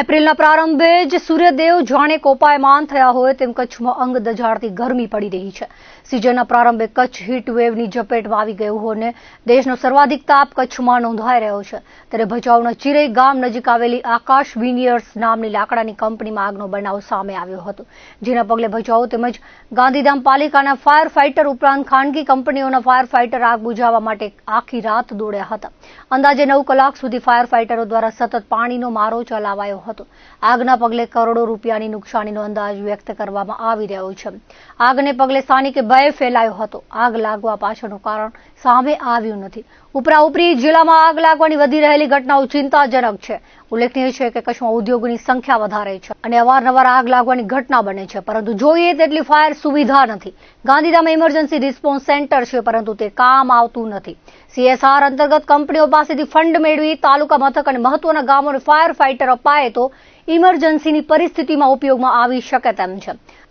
એપ્રિલના પ્રારંભે જ સૂર્યદેવ જાણે કોપાયમાન થયા હોય તેમ કચ્છમાં અંગ દજાડતી ગરમી પડી રહી છે. સિઝનના પ્રારંભે કચ્છ હીટ વેવની ઝપેટમાં આવી ગયું હોય અને દેશનો સર્વાધિક તાપ કચ્છમાં નોંધાઈ રહ્યો છે. ત્યારે ભચાઉના ચિરઈ ગામ નજીક આવેલી આકાશ વિનિયર્સ નામની લાકડાની કંપનીમાં આગનો બનાવ સામે આવ્યો હતો. જેના પગલે ભચાઉ તેમજ ગાંધીધામ પાલિકાના ફાયર ફાઇટર ઉપરાંત ખાનગી કંપનીઓના ફાયર ફાઇટર આગ બુઝાવવા માટે આખી રાત દોડ્યા હતા. અંદાજે નવ કલાક સુધી ફાયર ફાઇટરો દ્વારા સતત પાણીનો મારો ચલાવાયો હતો. આગના પગલે કરોડો રૂપિયાની નુકસાનીનો અંદાજ વ્યક્ત કરવામાં આવી રહ્યો છે. આગને પગલે સ્થાનિક ભય ફેલાયો હતો. આગ લાગવા પાછળનું કારણ સામે આવ્યું નથી. ઉપરાઉપરી જિલ્લામાં આગ લાગવાની વધી રહેલી ઘટનાઓ ચિંતાજનક છે. ઉલ્લેખનીય છે કે કચ્છમાં ઉદ્યોગોની સંખ્યા વધારે છે અને અવારનવાર આગ લાગવાની ઘટના બને છે. પરંતુ જોઈએ તેટલી ફાયર સુવિધા નથી. ગાંધીધામ ઇમરજન્સી રિસ્પોન્સ સેન્ટર છે, પરંતુ તે કામ આવતું નથી. સીએસઆર અંતર્ગત કંપનીઓ પાસેથી ફંડ મેળવી, તાલુકા મથક અને મહત્વના ગામોને ફાયર ફાઇટર અપાય તો ઇમરજન્સીની પરિસ્થિતિમાં ઉપયોગમાં આવી શકે તેમ છે.